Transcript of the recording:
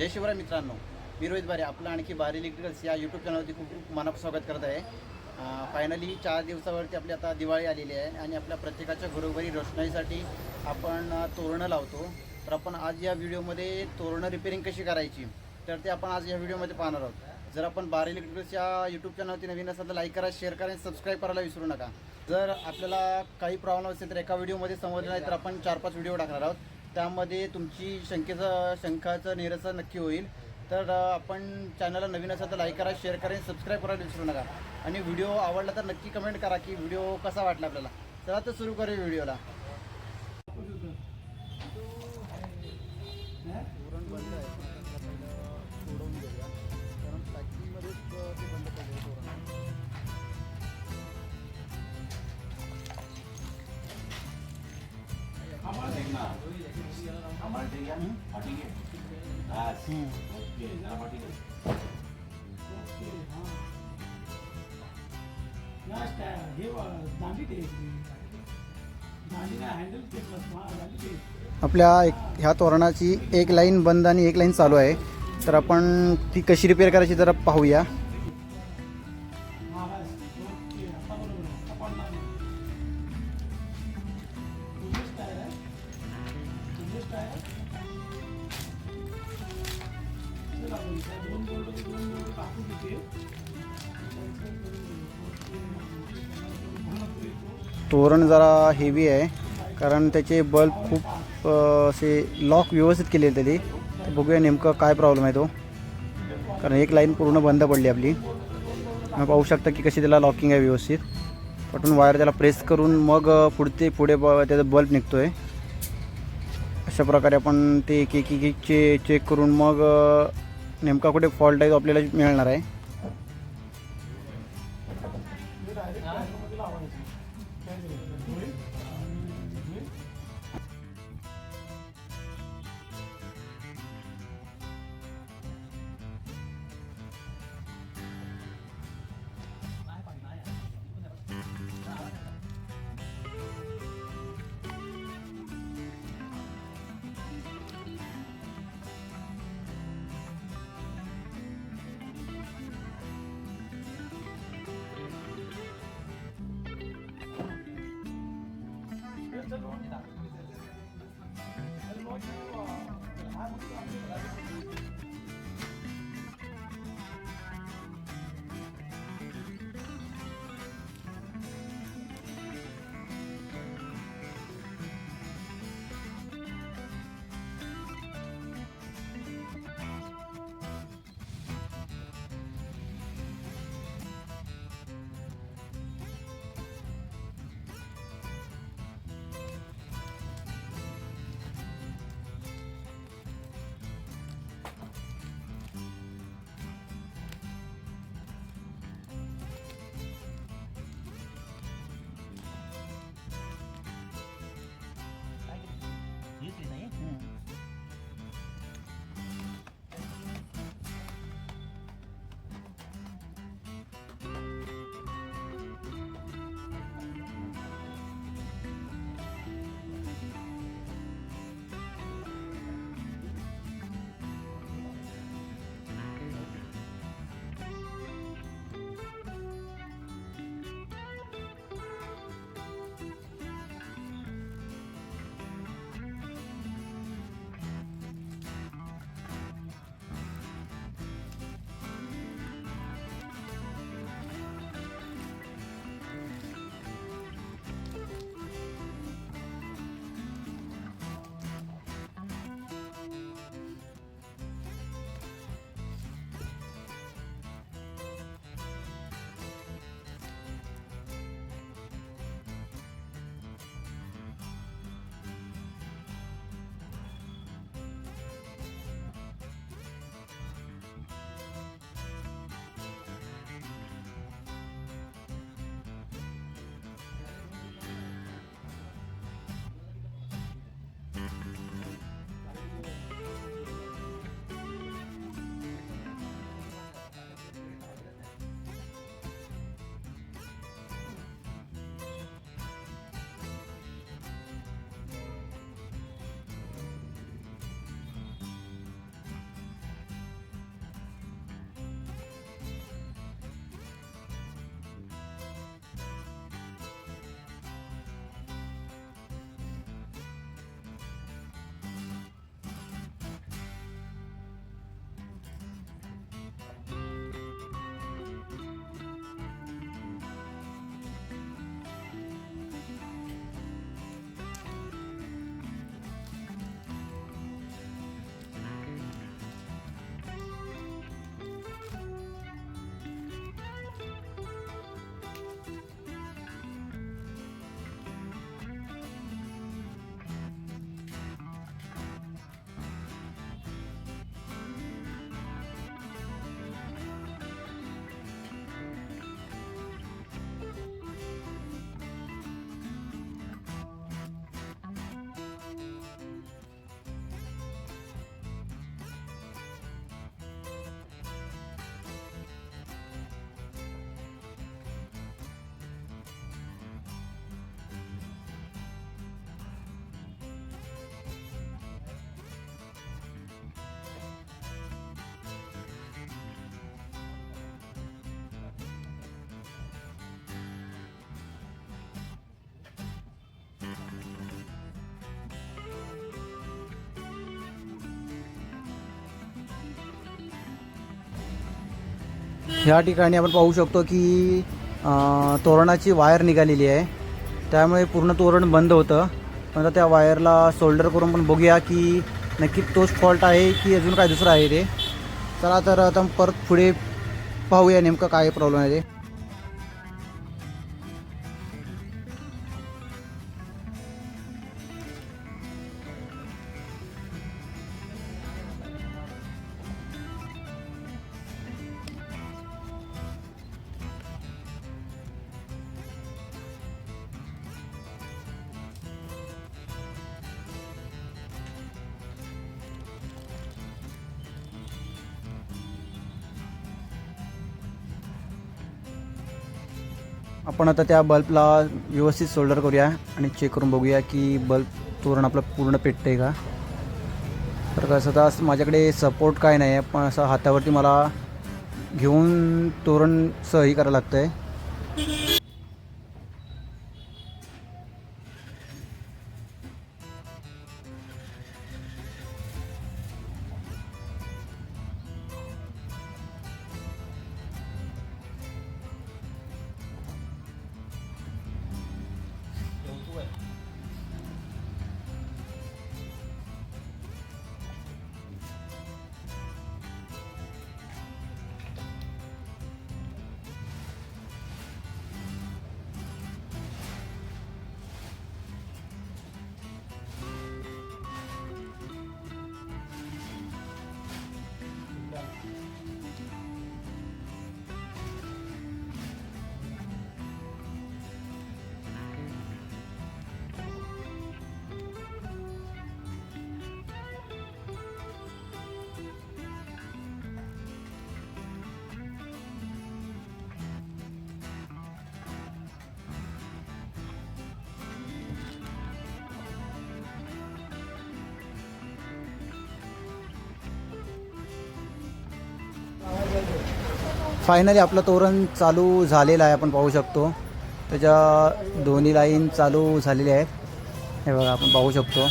जय शिवराय मित्रांनो. मी रोहित बारे आपलं आणखी बारी इलेक्ट्रिकल्स या यूट्यूब चॅनलवरती खूप खूप मनापासून स्वागत करत आहे. फायनली चार दिवसावरती आपली आता दिवाळी आलेली आहे आणि आपल्या प्रत्येकाच्या घरोघरी रोषणाईसाठी आपण तोरणं लावतो. तर आपण आज या व्हिडिओमध्ये तोरणं रिपेअरिंग कशी करायची तर ते आपण आज या व्हिडिओमध्ये पाहणार आहोत. जर आपण बारी इलेक्ट्रिकल्स या यूट्यूब चॅनलवरती नवीन असाल तर लाईक करा शेअर करा आणि सबस्क्राईब करायला विसरू नका. जर आपल्याला काही प्रॉब्लेम असेल तर एका व्हिडिओमध्ये समजलं नाही तर आपण चार पाच व्हिडिओ टाकणार आहोत. त्यामध्ये तुमची शंकेचं शंकाचं निरसन नक्की होईल. तर आपण चॅनलला नवीन असाल तर लाईक करा शेअर करा आणि सबस्क्राईब करायला विसरू नका. आणि व्हिडिओ आवडला तर नक्की कमेंट करा की व्हिडिओ कसा वाटला आपल्याला. चला तर सुरू करूया व्हिडिओला आपल्या एक ह्या तोरणाची एक लाईन बंद आणि एक लाईन चालू आहे. तर आपण ती कशी रिपेअर करायची जरा पाहूया. दोन बोर्ड दोन बोर्ड टाकू तिथे. तोरण जरा हेवी आहे कारण त्याचे बल्ब खूप असे लॉक व्यवस्थित केले त्यांनी. तर बघूया नेमकं काय प्रॉब्लेम आहे तो. कारण एक लाईन पूर्ण बंद पडली आपली. मग पाहू शकता की कशी त्याला लॉकिंग आहे व्यवस्थित. पटून वायर त्याला प्रेस करून मग पुढते पुढे ब त्याचा बल्ब निघतो आहे अशा प्रकारे आपण ते एक एक चे चेक करून मग नेमका कुठे फॉल्ट आहे तो आपल्याला मिळणार आहे. ह्या ठिकाणी आपण पाहू शकतो की तोरणाची वायर निघालेली आहे. त्यामुळे पूर्ण तोरण बंद होतं. पण त्या वायरला सोल्डर करून पण बघूया की नक्की तोच फॉल्ट आहे की अजून काय दुसरं आहे ते. चला तर आता परत पुढे पाहूया नेमकं काय प्रॉब्लेम आहे ते. आपण आता त्या बल्बला व्यवस्थित सोल्डर करूया आणि चेक करून बघूया की बल्ब तोरण आपलं पूर्ण पेटतं आहे का. तर कसं आता माझ्याकडे सपोर्ट काय नाही आहे पण असं हातावरती मला घेऊन तोरण सही करायला लागतं आहे फायनली आपलं तोरण चालू झालेलं आहे आपण पाहू शकतो. त्याच्या दोन्ही लाईन चालू झालेल्या आहेत. हे बघा आपण पाहू शकतो.